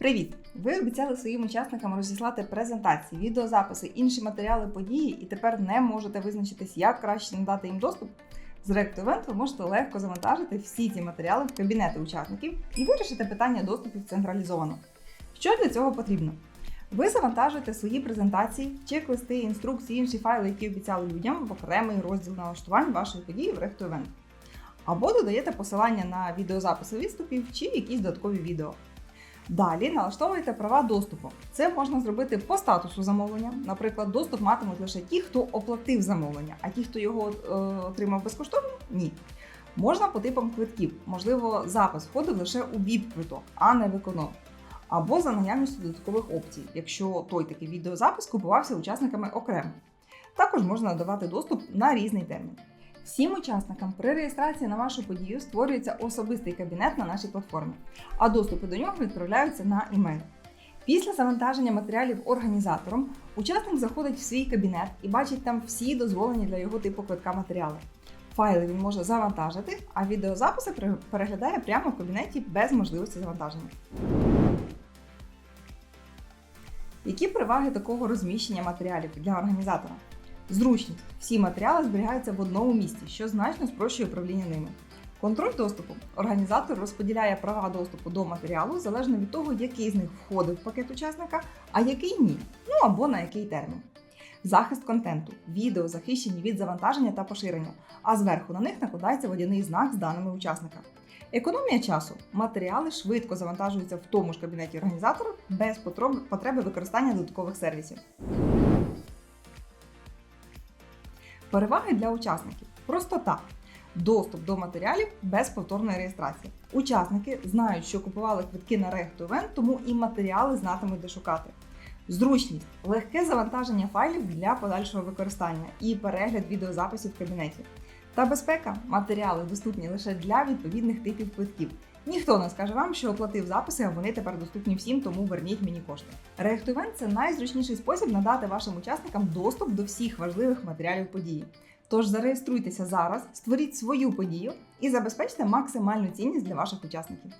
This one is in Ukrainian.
Привіт! Ви обіцяли своїм учасникам розіслати презентації, відеозаписи, інші матеріали події, і тепер не можете визначитись, як краще надати їм доступ. З React ви можете легко завантажити всі ці матеріали в кабінети учасників і вирішити питання доступів централізовано. Що для цього потрібно? Ви завантажуєте свої презентації, чек-листи, інструкції, інші файли, які обіцяли людям в окремий розділ налаштувань вашої події в React. Або додаєте посилання на відеозаписи відступів чи якісь додаткові відео. Далі налаштовуєте права доступу. Це можна зробити по статусу замовлення. Наприклад, доступ матимуть лише ті, хто оплатив замовлення, а ті, хто його е, отримав безкоштовно, ні. Можна по типам квитків. Можливо, запис входив лише у VIP-квиток, а не в економ. Або за наявністю додаткових опцій, якщо той такий відеозапис купувався учасниками окремо. Також можна надавати доступ на різний термін. Всім учасникам при реєстрації на вашу подію створюється особистий кабінет на нашій платформі, а доступи до нього відправляються на імейл. Після завантаження матеріалів організатором учасник заходить в свій кабінет і бачить там всі дозволені для його типу квитка матеріали. Файли він може завантажити, а відеозаписи переглядає прямо в кабінеті без можливості завантаження. Які переваги такого розміщення матеріалів для організатора? Зручність. Всі матеріали зберігаються в одному місці, що значно спрощує управління ними. Контроль доступу. Організатор розподіляє права доступу до матеріалу залежно від того, який з них входить в пакет учасника, а який ні. Ну або на який термін. Захист контенту. Відео захищені від завантаження та поширення, а зверху на них накладається водяний знак з даними учасника. Економія часу. Матеріали швидко завантажуються в тому ж кабінеті організатора без потреби використання додаткових сервісів. Переваги для учасників. Простота. Доступ до матеріалів без повторної реєстрації. Учасники знають, що купували квитки на Event, тому і матеріали знатимуть де шукати. Зручність легке завантаження файлів для подальшого використання і перегляд відеозаписів в кабінеті. Та безпека матеріали доступні лише для відповідних типів квитків. Ніхто не скаже вам, що оплатив записи, а вони тепер доступні всім, тому верніть мені кошти. Реактивент – це найзручніший спосіб надати вашим учасникам доступ до всіх важливих матеріалів події. Тож зареєструйтеся зараз, створіть свою подію і забезпечте максимальну цінність для ваших учасників.